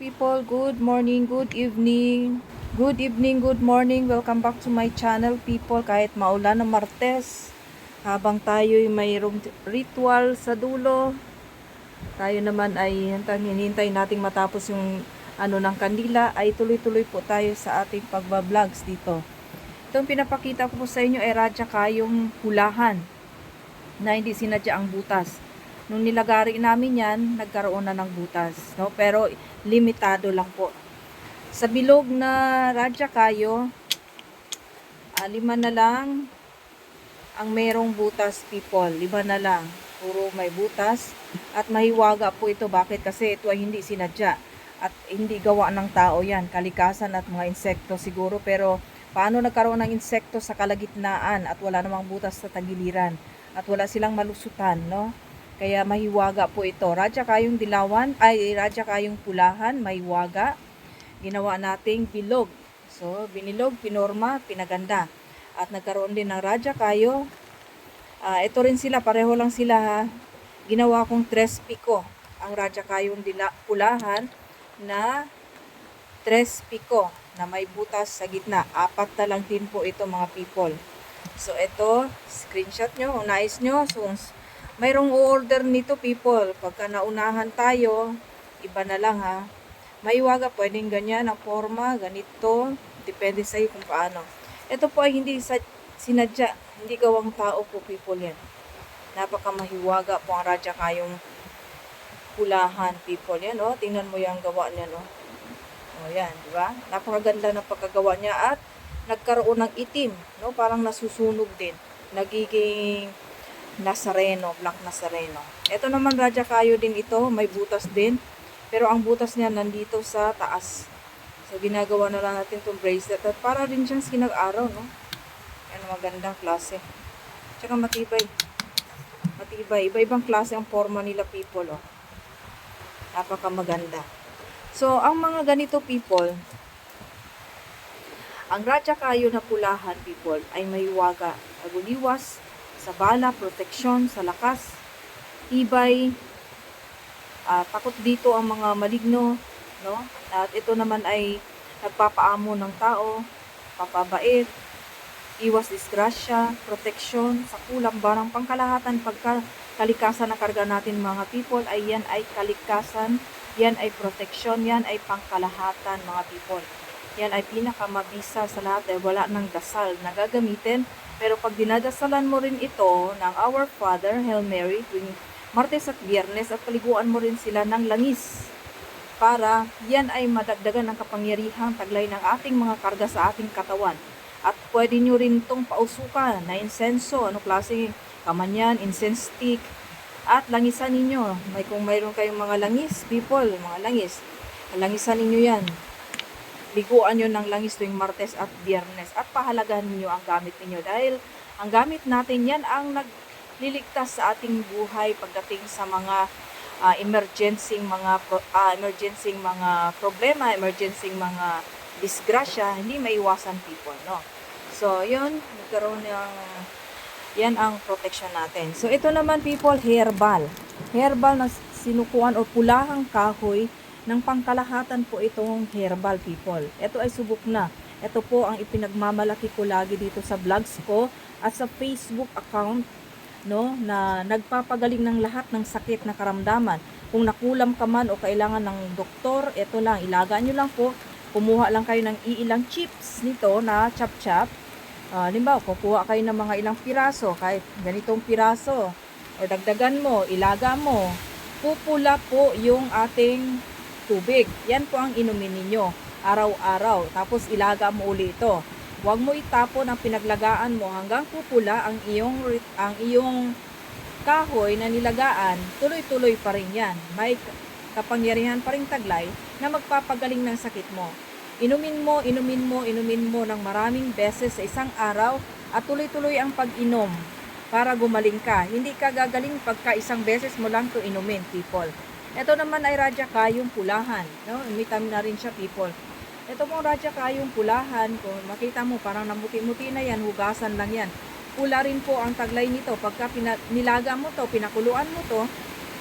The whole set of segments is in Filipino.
people, good morning, good evening. Good evening, good morning. Welcome back to my channel people. Kahit maulan na Martes, habang tayo'y mayroong ritual sa dulo, tayo naman ay hinintay nating matapos yung ano ng kandila, ay tuloy-tuloy po tayo sa ating pagbablog dito. Itong pinapakita ko po sa inyo ay radya kayong hulahan na hindi sinadya ang butas. Nung nilagari namin yan, nagkaroon na ng butas. No? Pero limitado lang po. Sa bilog na radya kayo, ah, lima na lang ang merong butas people. Lima na lang. Puro may butas. At mahiwaga po ito. Bakit? Kasi ito ay hindi sinadya. At hindi gawa ng tao yan. Kalikasan at mga insekto siguro. Pero paano nagkaroon ng insekto sa kalagitnaan at wala namang butas sa tagiliran? At wala silang malusutan, no? Kaya mahiwaga po ito. Radya kayong dilawan, ay radya kayong pulahan, mahiwaga. Ginawa nating bilog. So, binilog, pinorma, pinaganda. At nagkaroon din ng radya kayo. Ah, ito rin sila, pareho lang sila ha. Ginawa kong tres pico. Ang radya kayong dila, pulahan na tres pico na may butas sa gitna. Apat na lang din po ito mga people. So, ito, screenshot nyo, kung nais nyo. So, mayroong order nito people. Pagka naunahan tayo, iba na lang ha. Maiwaga, pwedeng ganyan ang forma, ganito. Depende sa iyo kung paano. Ito po ay hindi sa, sinadya, hindi gawang tao po people yan. Napaka mahiwaga po ang radya kayong pulahan people yan oh. Tingnan mo yung gawa niya no. Oh yan, di ba? Napakaganda ng pagkagawa niya at nagkaroon ng itim, no? Parang nasusunog din. Nagiging Nazareno, black Nazareno. Ito naman radya kayo din ito, may butas din. Pero ang butas niya nandito sa taas. So ginagawa na lang natin itong bracelet at para rin siyang sinag-araw, no? Yan magandang klase. Tsaka matibay. Matibay. Iba-ibang klase ang forma nila people, oh. Napaka maganda. So, ang mga ganito people, ang radya kayo na pulahan people ay may waga, aguliwas, sa bala, proteksyon, sa lakas, tibay, ah, takot dito ang mga maligno, no? At ito naman ay nagpapaamo ng tao, papabait, iwas disgrasya, proteksyon, sa kulang barang pangkalahatan pagka kalikasan na karga natin mga people ay yan ay kalikasan, yan ay proteksyon, yan ay pangkalahatan mga people. Yan ay pinakamabisa sa lahat ay wala ng dasal na gagamitin. Pero pag dinadasalan mo rin ito ng Our Father, Hail Mary, tuwing Martes at Biyernes at paliguan mo rin sila ng langis para yan ay madagdagan ng kapangyarihang taglay ng ating mga karga sa ating katawan. At pwede nyo rin itong pausukan na insenso, ano klase kamanyan, incense stick, at langisan ninyo. May kung mayroon kayong mga langis, people, mga langis, langisan ninyo yan. Liguan nyo ng langis tuwing Martes at Biyernes at pahalagahan ninyo ang gamit ninyo dahil ang gamit natin yan ang nagliligtas sa ating buhay pagdating sa mga uh, emergency mga pro- ah, emergency mga problema, emergency mga disgrasya, hindi maiwasan people, no? So, yun, nagkaroon ng yan ang protection natin. So, ito naman people, herbal. Herbal na sinukuan o pulahang kahoy ng pangkalahatan po itong herbal people. Ito ay subok na. Ito po ang ipinagmamalaki ko lagi dito sa vlogs ko at sa Facebook account no na nagpapagaling ng lahat ng sakit na karamdaman. Kung nakulam ka man o kailangan ng doktor, ito lang, ilagaan nyo lang po. Kumuha lang kayo ng iilang chips nito na chap-chap. Uh, limbawa, kukuha kayo ng mga ilang piraso, kahit ganitong piraso. O dagdagan mo, ilaga mo. Pupula po yung ating tubig. Yan po ang inumin ninyo araw-araw. Tapos ilaga mo uli ito. Huwag mo itapon ang pinaglagaan mo hanggang pupula ang iyong ang iyong kahoy na nilagaan, tuloy-tuloy pa rin yan. May kapangyarihan pa rin taglay na magpapagaling ng sakit mo. Inumin mo, inumin mo, inumin mo ng maraming beses sa isang araw at tuloy-tuloy ang pag-inom para gumaling ka. Hindi ka gagaling pagka isang beses mo lang to inumin, people. Ito naman ay radya kayong pulahan. No? Imitam na rin siya, people. Ito pong radya kayong pulahan, kung makita mo, parang namuti-muti na yan, hugasan lang yan. Pula rin po ang taglay nito. Pagka nilaga mo to, pinakuluan mo to,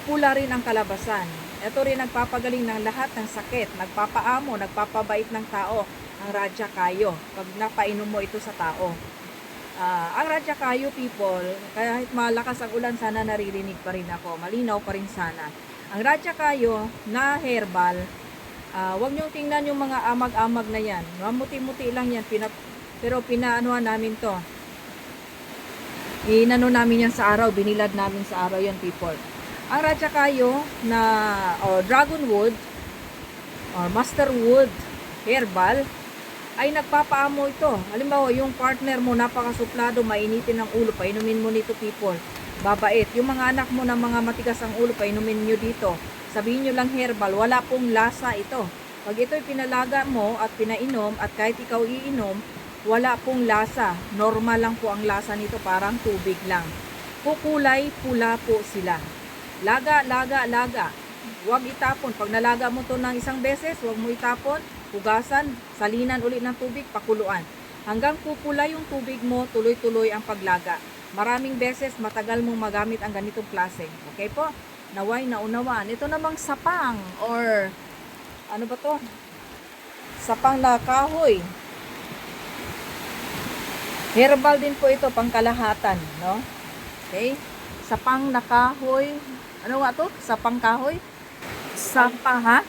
pula rin ang kalabasan. Ito rin nagpapagaling ng lahat ng sakit, nagpapaamo, nagpapabait ng tao ang Radya Kayo pag napainom mo ito sa tao. Ah, ang Radya Kayo people, kahit malakas ang ulan, sana naririnig pa rin ako. Malinaw pa rin sana. Ang Radya Kayo na herbal, ah, wag niyong tingnan yung mga amag-amag na yan. Mamuti-muti lang yan. Pina, pero pinaanuhan namin to. Inano namin yan sa araw, binilad namin sa araw yan people. Ang Radya Kayo na or Dragon Wood or Master Wood Herbal ay nagpapaamo ito. Halimbawa, yung partner mo napakasuplado, mainitin ng ulo, painumin mo nito people. Babait. Yung mga anak mo na mga matigas ang ulo, painumin nyo dito. Sabihin nyo lang herbal, wala pong lasa ito. Pag ito'y pinalaga mo at pinainom at kahit ikaw iinom, wala pong lasa. Normal lang po ang lasa nito, parang tubig lang. Kukulay, pula po sila. Laga, laga, laga. Huwag itapon. Pag nalaga mo to ng isang beses, huwag mo itapon. Hugasan, salinan ulit ng tubig, pakuluan. Hanggang pupula yung tubig mo, tuloy-tuloy ang paglaga. Maraming beses, matagal mong magamit ang ganitong klase. Okay po? Naway, naunawaan. Ito namang sapang or ano ba to? Sapang na kahoy. Herbal din po ito, pangkalahatan, no? Okay? Sapang na kahoy. Ano nga to? Sapang kahoy? Sapa, ha?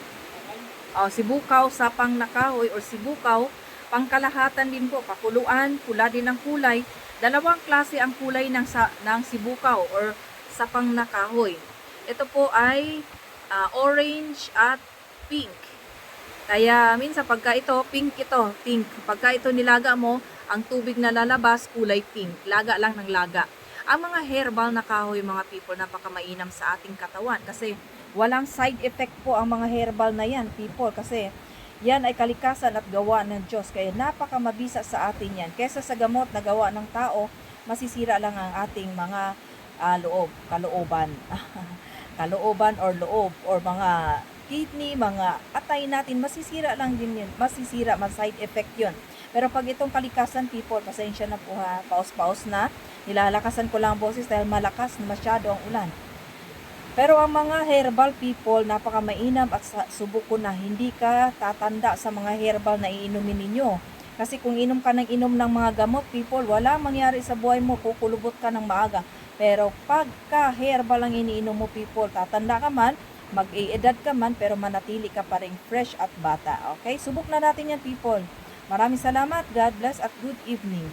O, sibukaw, sapang na kahoy or sibukaw, pangkalahatan din po, pakuluan, pula din ang kulay. Dalawang klase ang kulay ng, sa, ng sibukaw or sapang na kahoy. Ito po ay ah, orange at pink. Kaya minsan pagka ito, pink ito, pink. Pagka ito nilaga mo, ang tubig na lalabas, kulay pink. Laga lang ng laga. Ang mga herbal na kahoy, mga people, napakamainam sa ating katawan kasi walang side effect po ang mga herbal na yan, people, kasi yan ay kalikasan at gawa ng Diyos. Kaya napakamabisa sa atin yan. Kesa sa gamot na gawa ng tao, masisira lang ang ating mga ah, loob, kalooban. kalooban or loob or mga kidney, mga atay natin, masisira lang din yun. Masisira, mas side effect yun. Pero pag itong kalikasan, people, pasensya na po ha, paus-paus na. Nilalakasan ko lang ang boses dahil malakas na masyado ang ulan. Pero ang mga herbal people, napaka mainam at sa- subok ko na hindi ka tatanda sa mga herbal na iinumin ninyo. Kasi kung inom ka ng inom ng mga gamot, people, wala mangyari sa buhay mo, kukulubot ka ng maaga. Pero pagka herbal ang iniinom mo, people, tatanda ka man, mag-i-edad ka man, pero manatili ka pa rin fresh at bata. Okay? Subok na natin yan, people. Maraming salamat. God bless at good evening.